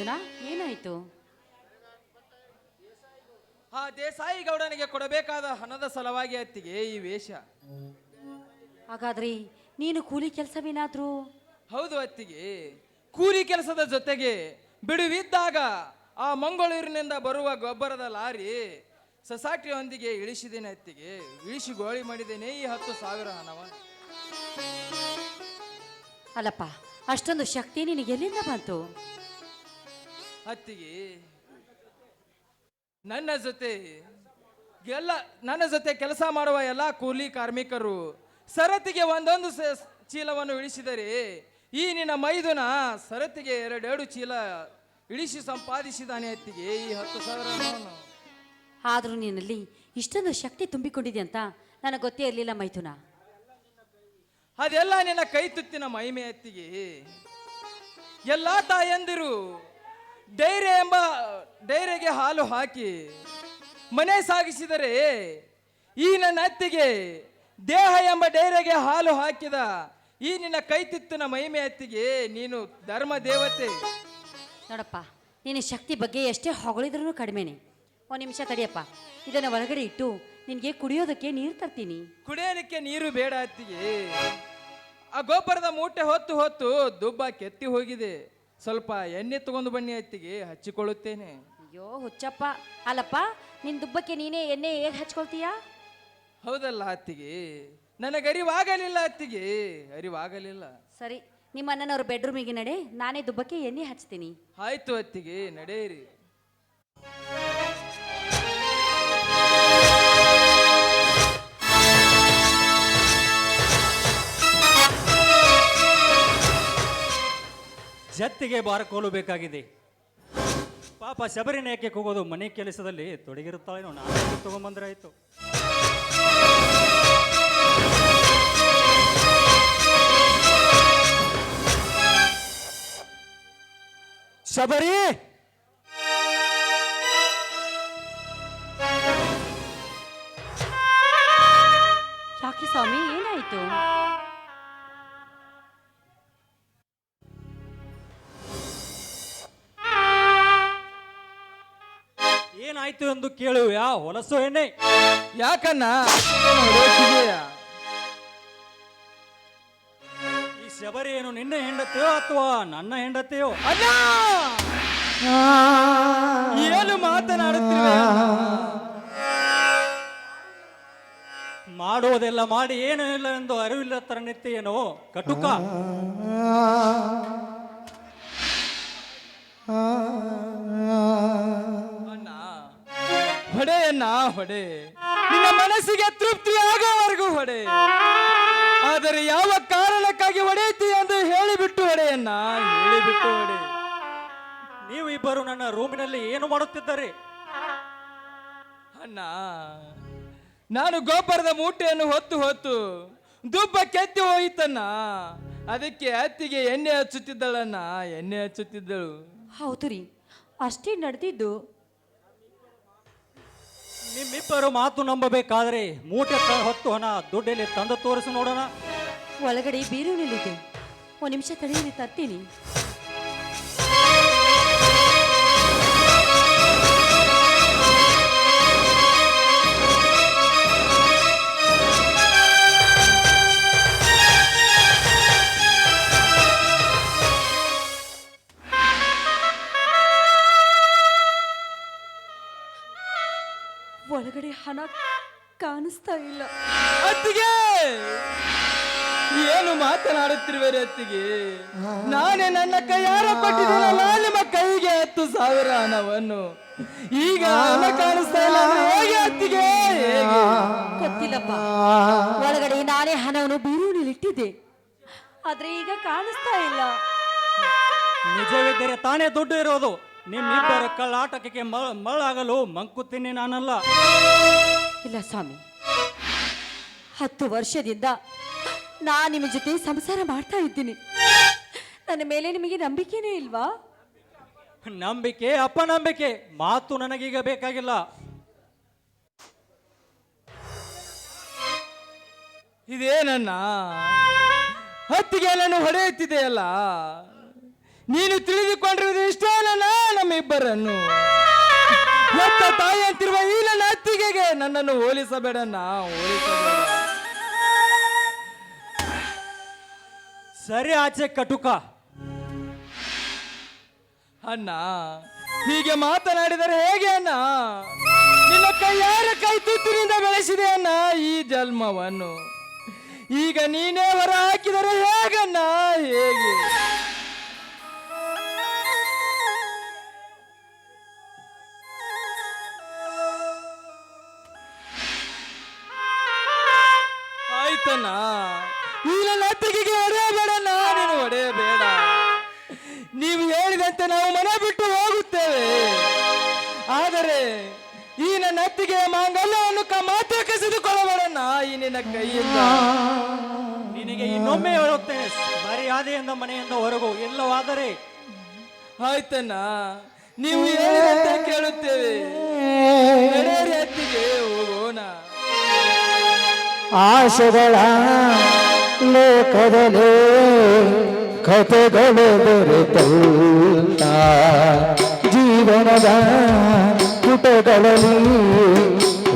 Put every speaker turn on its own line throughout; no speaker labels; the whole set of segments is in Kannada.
ಮೈದುನ ಏನಾಯ್ತು?
ಆ ದೇಸಾಯಿ ಗೌಡನಿಗೆ ಕೊಡಬೇಕಾದ ಹಣದ ಸಲುವಾಗಿ ಅತ್ತಿಗೆ ಈ ವೇಷ.
ಹಾಗಾದ್ರೆ ನೀನು ಕೂಲಿ ಕೆಲಸವೇನಾದ್ರೂ?
ಹೌದು ಅತ್ತಿಗೆ. ಕೂಲಿ ಕೆಲಸದ ಜೊತೆಗೆ ಬಿಡುವಿದ್ದಾಗ ಆ ಮಂಗಳೂರಿನಿಂದ ಬರುವ ಗೊಬ್ಬರದ ಲಾರಿ ಸೊಸಾಟಿಯೊಂದಿಗೆ ಇಳಿಸಿದ್ದೇನೆ ಅತ್ತಿಗೆ. ಇಳಿಸಿ ಗೋಳಿ ಮಾಡಿದ್ದೇನೆ ಈ ಹತ್ತು ಸಾವಿರ ಹಣವ
ಅಲ್ಲಪ್ಪ ಅಷ್ಟೊಂದು ಶಕ್ತಿ ನಿನಗೆ ಎಲ್ಲಿಂದ ಬಂತು?
ಅತ್ತಿಗೆ ನನ್ನ ಜೊತೆ ಎಲ್ಲ ನನ್ನ ಜೊತೆ ಕೆಲಸ ಮಾಡುವ ಎಲ್ಲ ಕೂಲಿ ಕಾರ್ಮಿಕರು ಸರತಿಗೆ ಒಂದೊಂದು ಚೀಲವನ್ನು ಇಳಿಸಿದರೆ ಈ ನಿನ್ನ ಮೈದುನ ಸರತಿಗೆ ಎರಡೆರಡು ಚೀಲ ಇಳಿಸಿ ಸಂಪಾದಿಸಿದಾನೆ ಅತ್ತಿಗೆ ಈ ಹತ್ತು ಸಾವಿರ
ಆದರೂ ನಿನ್ನಲ್ಲಿ ಇಷ್ಟೊಂದು ಶಕ್ತಿ ತುಂಬಿಕೊಂಡಿದೆ ಅಂತ ನನಗೆ ಗೊತ್ತೇ ಇರಲಿಲ್ಲ ಮೈಥುನ.
ಅದೆಲ್ಲ ನಿನ್ನ ಕೈ ತುತ್ತಿನ ಮಹಿಮೆ ಅತ್ತಿಗೆ ಎಲ್ಲ ತಾಯಂದಿರು ಡೈರೆ ಎಂಬ ಡೈರೆಗೆ ಹಾಲು ಹಾಕಿ ಮನೆ ಸಾಗಿಸಿದರೆ ಈ ನನ್ನ ಅತ್ತಿಗೆ ದೇಹ ಎಂಬ ಡೈರೆಗೆ ಹಾಲು ಹಾಕಿದ ಈ ನಿನ್ನ ಕೈ ತುತ್ತಿನ ಮಹಿಮೆ ಅತ್ತಿಗೆ ನೀನು ಧರ್ಮ ದೇವತೆ.
ನೋಡಪ್ಪ ನಿನ್ನ ಶಕ್ತಿ ಬಗ್ಗೆ ಎಷ್ಟೇ ಹೊಗಳಿದ್ರೂ ಕಡಿಮೆನೆ. ಒಂದು ನಿಮಿಷ ತಡಿಯಪ್ಪ ಇದನ್ನು ಒಳಗಡೆ ಇಟ್ಟು ನಿನಗೆ ಕುಡಿಯೋದಕ್ಕೆ ನೀರು ತರ್ತೀನಿ.
ಕುಡಿಯೋದಕ್ಕೆ ನೀರು ಬೇಡ ಅತ್ತಿಗೆ. ಆ ಗೊಬ್ಬರದ ಮೂಟೆ ಹೊತ್ತು ಹೊತ್ತು ದುಬ್ಬ ಕೆತ್ತಿ ಹೋಗಿದೆ. ಸ್ವಲ್ಪ ಎಣ್ಣೆ ತಗೊಂಡು ಬನ್ನಿ ಅತ್ತಿಗೆ ಹಚ್ಚಿಕೊಳ್ಳುತ್ತೇನೆ.
ಅಯ್ಯೋ ಹುಚ್ಚಪ್ಪ. ಅಲ್ಲಪ್ಪ ನಿನ್ ದುಬ್ಬಕ್ಕೆ ನೀನೇ ಎಣ್ಣೆ ಹೇಗೆ ಹಚ್ಕೊಳ್ತೀಯ?
ಹೌದಲ್ಲ ಅತ್ತಿಗೆ ನನಗೆ ಅರಿವಾಗಲಿಲ್ಲ ಅತ್ತಿಗೆ. ಅರಿವಾಗಲಿಲ್ಲ.
ಸರಿ ನಿಮ್ಮ ಅಣ್ಣನವ್ರ ಬೆಡ್ರೂಮಿಗೆ ನಡೆ ನಾನೇ ದುಬ್ಬಕ್ಕೆ ಎಣ್ಣೆ ಹಚ್ತೀನಿ.
ಆಯ್ತು ಅತ್ತಿಗೆ ನಡೆಯಿರಿ.
ಜತ್ತಿಗೆ ಭಾರ ಬೇಕಾಗಿದೆ. ಪಾಪ ಶಬರಿನ ಏಕೆ ಕೂಗೋದು ಮನೆ ಕೆಲಸದಲ್ಲಿ ತೊಡಗಿರುತ್ತಾಳೇನೋ ನಾನು ತಗೊಂಬಂದ್ರೆ ಆಯ್ತು. ಶಬರಿ!
ಯಾಕೆ ಸ್ವಾಮಿ ಏನಾಯ್ತು?
ಏನಾಯ್ತು ಎಂದು ಕೇಳುವ ಹೊಲಸು ಎಣ್ಣೆ?
ಯಾಕನ್ನ
ಈ ಶಬರಿ ಏನು ನಿನ್ನ ಹೆಂಡತಿಯೋ ಅಥವಾ ನನ್ನ ಹೆಂಡತಿಯೋ?
ಅಲ್ಲ ಏನು ಮಾತನಾಡುತ್ತಿರುವೆ
ಮಾಡುವುದೆಲ್ಲ ಮಾಡಿ ಏನು ಇಲ್ಲ ಎಂದು ಅರಿವಿಲ್ಲ ತರ ನಿತ್ಯೇನೋ ಕಟುಕ.
ಹೊಡೆಯನ್ನ ಹೊಡೆ. ನಿನ್ನ ಮನಸ್ಸಿಗೆ ತೃಪ್ತಿ ಆಗೋವರೆಗೂ ಹೊಡೆ. ಆದರೆ ಯಾವ ಕಾರಣಕ್ಕಾಗಿ ಹೊಡೆಯುತ್ತಿ ಎಂದು ಹೇಳಿಬಿಟ್ಟು ಹೊಡೆಯನ್ನ? ಹೇಳಿಬಿಟ್ಟು ಹೊಡೆ.
ನೀವು ಇಬ್ಬರು ನನ್ನ ರೂಮಿನಲ್ಲಿ ಏನು ಮಾಡುತ್ತಿದ್ದಾರೆ?
ಅಣ್ಣ, ನಾನು ಗೊಬ್ಬರದ ಮೂಟೆಯನ್ನು ಹೊತ್ತು ಹೊತ್ತು ದುಬ್ಬ ಕೆತ್ತಿ ಹೋಯಿತಣ್ಣ. ಅದಕ್ಕೆ ಅತ್ತಿಗೆ ಎಣ್ಣೆ ಹಚ್ಚುತ್ತಿದ್ದಳನ್ನ ಎಣ್ಣೆ ಹಚ್ಚುತ್ತಿದ್ದಳು.
ಹೌದು ರೀ. ಅಷ್ಟೇ ನಡೆದಿದ್ದು
ನಿಮ್ಮಿಬ್ಬರು ಮಾತು ನಂಬಬೇಕಾದ್ರೆ ಮೂಟೆ ತ- ಹೊತ್ತು ಹಣ ದುಡ್ಡಲ್ಲಿ ತಂದು ತೋರಿಸಿ ನೋಡೋಣ.
ಒಳಗಡೆ ಬೀರುನಲ್ಲಿದೆ ಒಂದು ನಿಮಿಷ ತಡೆಯಲ್ಲಿ ತರ್ತೀನಿ. ಕಾಣಿಸ್ತಾ ಇಲ್ಲ.
ಅತ್ತಿಗೆ! ಏನು ಮಾತನಾಡುತ್ತಿರುವೆ ಅತ್ತಿಗೆ? ನಾನೇ ನನ್ನ ಕೈಯಾರ ನಾನು ನಿಮ್ಮ ಕೈಗೆ ಹತ್ತು ಸಾವಿರ ಹಣವನ್ನು. ಈಗ ಹಣ ಕಾಣಿಸ್ತಾ ಇಲ್ಲ ಅಂದ್ರೆ ಹೇಗೆ ಅತ್ತಿಗೆ? ಹೇಗೆ?
ಗೊತ್ತಿಲ್ಲಪ್ಪ. ಒಳಗಡೆ ನಾನೇ ಹಣವನ್ನು ಬೀರುನಲ್ಲಿ ಇಟ್ಟಿದ್ದೆ. ಆದ್ರೆ ಈಗ ಕಾಣಿಸ್ತಾ ಇಲ್ಲ.
ನಿಜವಿದ್ದರೆ ತಾನೇ ದುಡ್ಡು ಇರೋದು. ನಿಮ್ಮಿಬ್ಬರ ಕಳ್ಳಾಟಕ್ಕೆ ಮಳ್ ಮಳ್ಳಾಗಲು ಮಂಕುತ್ತೀನಿ ನಾನಲ್ಲ.
ಇಲ್ಲ ಸ್ವಾಮಿ. ಹತ್ತು ವರ್ಷದಿಂದ ನಾ ನಿಮ್ಮ ಜೊತೆ ಸಂಸಾರ ಮಾಡ್ತಾ ಇದ್ದೀನಿ. ನನ್ನ ಮೇಲೆ ನಿಮಗೆ ನಂಬಿಕೆನೇ ಇಲ್ವಾ?
ನಂಬಿಕೆ, ಅಪನಂಬಿಕೆ, ಮಾತು ನನಗೀಗ ಬೇಕಾಗಿಲ್ಲ.
ಇದೇನನ್ನ ಹತ್ತಿಗೆ ನಾನು ಹೊಡೆಯುತ್ತಿದೆಯಲ್ಲ? ನೀನು ತಿಳಿದುಕೊಂಡಿರುವುದು ಇಷ್ಟೇ ಅಲ್ಲ ನಮ್ಮಿಬ್ಬರನ್ನು. ತಾಯಿ ಅಂತಿರುವ ಈ ನನ್ನ ಅತ್ತಿಗೆಗೆ ನನ್ನನ್ನು ಹೋಲಿಸಬೇಡಣ್ಣ ಹೋಲಿಸಬೇಡ.
ಸರಿ ಆಚೆ ಕಟುಕ.
ಅಣ್ಣ, ಹೀಗೆ ಮಾತನಾಡಿದರೆ ಹೇಗೆ ಅಣ್ಣ? ನಿನ್ನ ಕೈಯಾರ ಕೈ ತುತ್ತಿನಿಂದ ಬೆಳೆಸಿದೆ ಅಣ್ಣ ಈ ಜನ್ಮವನ್ನು? ಈಗ ನೀನೇ ಹೊರ ಹಾಕಿದರೆ ಹೇಗಣ್ಣ ಹೇಗೆ? ಆಯ್ತಣ್ಣ. ಈ ನನ್ನ ಅತ್ತಿಗೆಗೆ ನೀವು ಹೇಳಿದಂತೆ ನಾವು ಮನೆ ಬಿಟ್ಟು ಹೋಗುತ್ತೇವೆ. ಆದರೆ ಈ ನನ್ನ ಅತ್ತಿಗೆ ಮಾಂಗಲ್ಯವನ್ನು ಕ ಮಾತ್ರ ಕಸಿದುಕೊಳ್ಳಬೇಡಣ್ಣ ಈ ನಿನ್ನ ಕೈಯಿಂದ.
ನಿನಗೆ ಇನ್ನೊಮ್ಮೆ ಹೇಳುತ್ತೇನೆ ಮರ್ಯಾದೆಯಿಂದ ಮನೆಯಿಂದ ಹೊರಗು ಎಲ್ಲವಾದರೆ.
ಆಯ್ತನ್ನ ನೀವು ಹೇಳಿದಂತೆ ಕೇಳುತ್ತೇವೆ. ನಡೆಯಿರಿ ಅತ್ತಿಗೆ ಹೋಗೋಣ.
ಆಶೆಗಳ ಲೋಕದಲ್ಲಿ ಕಥೆಗಳು ದೊರೆತಲ್ಲ. ಜೀವನದ ಪುಟಗಳಲ್ಲಿ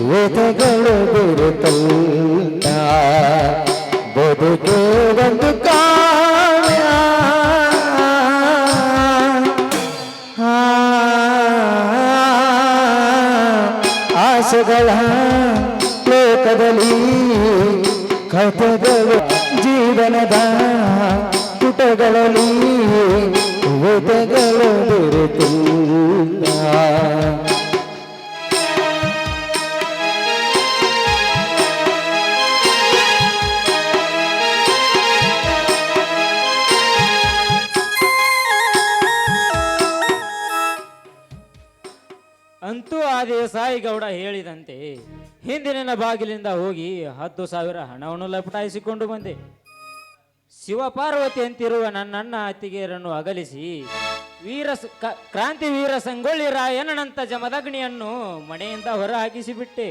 ವೇದಗಳು ದೊರೆತಲ್ಲ. ಬದುಕೆ ಒಂದು ಕಾವ್ಯ. ಆಸೆಗಳ ಲೋಕದಲ್ಲಿ ಕಥೆಗಳು ಜೀವನದ ಪುಟಗಳಲ್ಲಿ ವ್ಯಥೆಗಳು ದೊರೆತು
ಅಂತೂ ಆ ದೇಸಾಯಿ ಹೇಳಿದಂತೆ ಹಿಂದಿನ ಬಾಗಿಲಿಂದ ಹೋಗಿ ಹತ್ತು ಸಾವಿರ ಹಣವನ್ನು ಲಪಟಾಯಿಸಿಕೊಂಡು ಬಂದೆ. ಶಿವಪಾರ್ವತಿ ಅಂತಿರುವ ನನ್ನಣ್ಣ ಅತ್ತಿಗೆಯರನ್ನು ಅಗಲಿಸಿ, ವೀರ ಕ್ರಾಂತಿ ವೀರ ಸಂಗೊಳ್ಳಿ ರಾಯಣ್ಣನಂತ ಜಮದಗ್ನಿಯನ್ನು ಮನೆಯಿಂದ ಹೊರಹಾಕಿಸಿಬಿಟ್ಟೆ.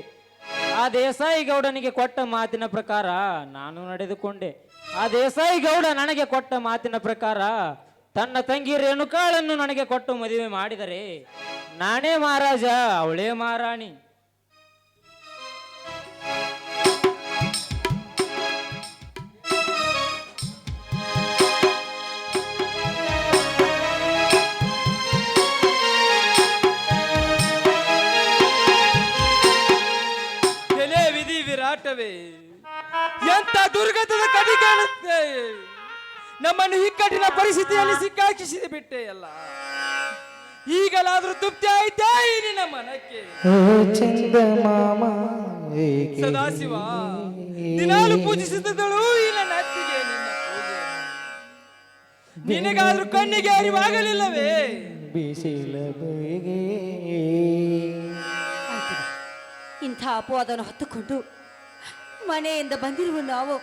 ಆ ದೇಸಾಯಿ ಗೌಡನಿಗೆ ಕೊಟ್ಟ ಮಾತಿನ ಪ್ರಕಾರ ನಾನು ನಡೆದುಕೊಂಡೆ. ಆ ದೇಸಾಯಿ ಗೌಡ ನನಗೆ ಕೊಟ್ಟ ಮಾತಿನ ಪ್ರಕಾರ ತನ್ನ ತಂಗಿ ರೇಣುಕಾಳನ್ನು ನನಗೆ ಕೊಟ್ಟು ಮದುವೆ ಮಾಡಿದರೆ, ನಾನೇ ಮಹಾರಾಜ, ಅವಳೇ ಮಹಾರಾಣಿ.
ಕಾಣುತ್ತೆ. ನಮ್ಮನ್ನು ಇಕ್ಕಟ್ಟಿನ ಪರಿಸ್ಥಿತಿಯಲ್ಲಿ ಸಿಕ್ಕಾಕಿಸಿದೆ ಬಿಟ್ಟೆ ಅಲ್ಲ. ಈಗಲಾದ್ರೂ ತೃಪ್ತಿ ಆಯ್ತಾ ಈ ನಿನ್ನ ಮನಕ್ಕೆ?
ಓ ಚಂದ ಮಾಮ
ಸದಾಶಿವ ದಿನಾಲು ಪೂಜಿಸುತ್ತಿದ್ದಳು ಈ ನನ್ನ ಅತ್ತಿಗೆ ನಿನ್ನ ಪೂಜೆ. ನಿನಗಾದ್ರೂ ಕಣ್ಣಿಗೆ ಅರಿವಾಗಲಿಲ್ಲವೇ?
ಬಿಸಿಲ
ಇಂಥ ಅಪವಾದವನ್ನು ಹೊತ್ತುಕೊಂಡು ಮನೆಯಿಂದ ಬಂದಿರುವ ನಾವು.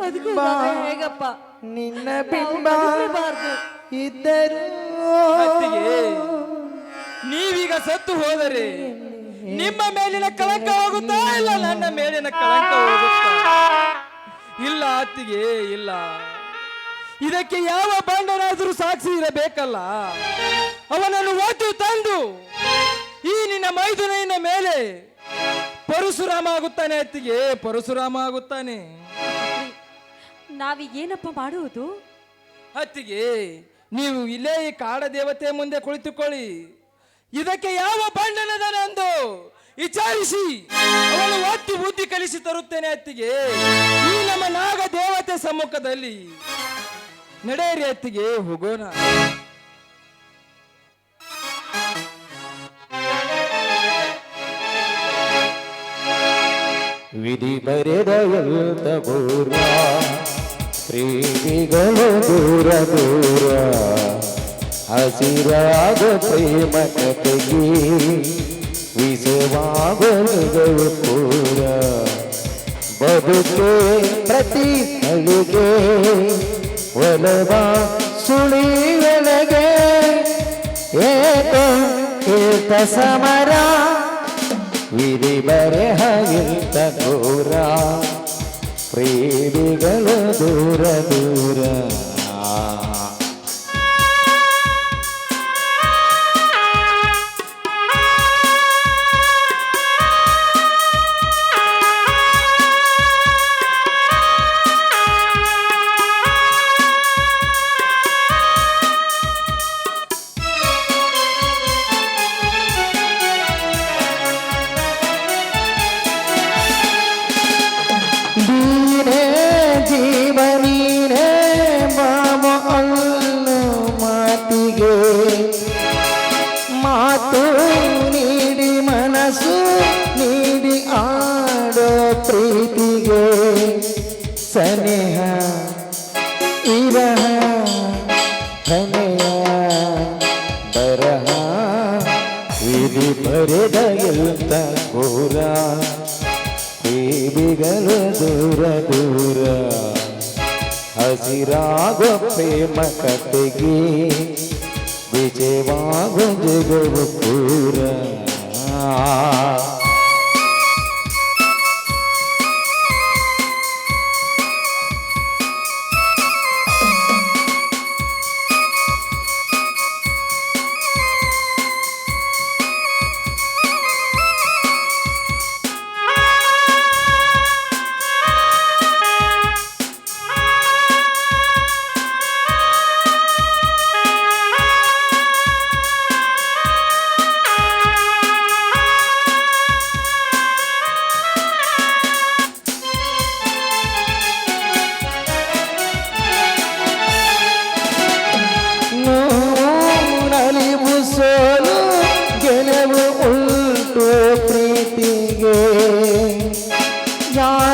ಬದುಕುವುದಾದ್ರೆ ಹೇಗಪ್ಪ?
ನಿನ್ನ ಬಿಂಬ. ಇದ್ದರು
ಅತ್ತಿಗೆ ನೀವೀಗ ಸತ್ತು ಹೋದರೆ ನಿಮ್ಮ ಮೇಲಿನ ಕಳಂಕ ಹೋಗುತ್ತಾ ಇಲ್ಲ? ನನ್ನ ಮೇಲಿನ ಕಳಂಕ ಹೋಗುತ್ತಾ? ಇಲ್ಲ ಅತ್ತಿಗೆ ಇಲ್ಲ. ಇದಕ್ಕೆ ಯಾವ ಬಂಡನಾದರೂ ಸಾಕ್ಷಿ ಇರಬೇಕಲ್ಲ? ಅವನನ್ನು ಓದು ತಂದು ಈ ನಿನ್ನ ಮೈದುನೆಯ ಮೇಲೆ ಪರಶುರಾಮ ಆಗುತ್ತಾನೆ ಅತ್ತಿಗೆ ಪರಶುರಾಮ ಆಗುತ್ತಾನೆ.
ನಾವೀಗ ಏನಪ್ಪ ಮಾಡುವುದು?
ಅತ್ತಿಗೆ ನೀವು ಇಲ್ಲೇ ಈ ಕಾಡ ದೇವತೆ ಮುಂದೆ ಕುಳಿತುಕೊಳ್ಳಿ. ಇದಕ್ಕೆ ಯಾವ ಬಣ್ಣನದನೆಂದು ವಿಚಾರಿಸಿ ಅವನು ಒತ್ತು ಬುದ್ಧಿ ಕಲಿಸಿ ತರುತ್ತೇನೆ ಅತ್ತಿಗೆ. ಈ ನಮ್ಮ ನಾಗ ದೇವತೆ ಸಮ್ಮುಖದಲ್ಲಿ. ನಡೆಯಿರಿ ಅತ್ತಿಗೆ ಹೋಗೋಣ.
ವಿಧಿ ಬರೆದ ಎಲ್ಲ ದೂರ ಪ್ರೇಮಿಗಳು ದೂರ ದೂರ, ಹಸಿರಾದ ಪ್ರೇಮ ಕಥೆಗೆ ವಿಷವಾಗಲು ಪೂರ ಬದುಕೆ ಪ್ರತಿ ಅಳುಗೆ ಒಲವ ಸುಳಿಯೊಳಗೆ ಏಕೋ ಏಕ ಸಮರ ವಿಧಿ ಬರೆಹ ಇಂತ ದೂರ ಪ್ರೇಮಿಗಳು ದೂರ ದೂರ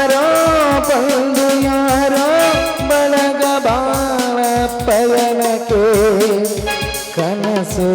ಯಾರೋ ಬಂದು ಯಾರೋ ಬಳಗ ಬಾಳ ಪಯಣಕ್ಕೆ ಕನಸು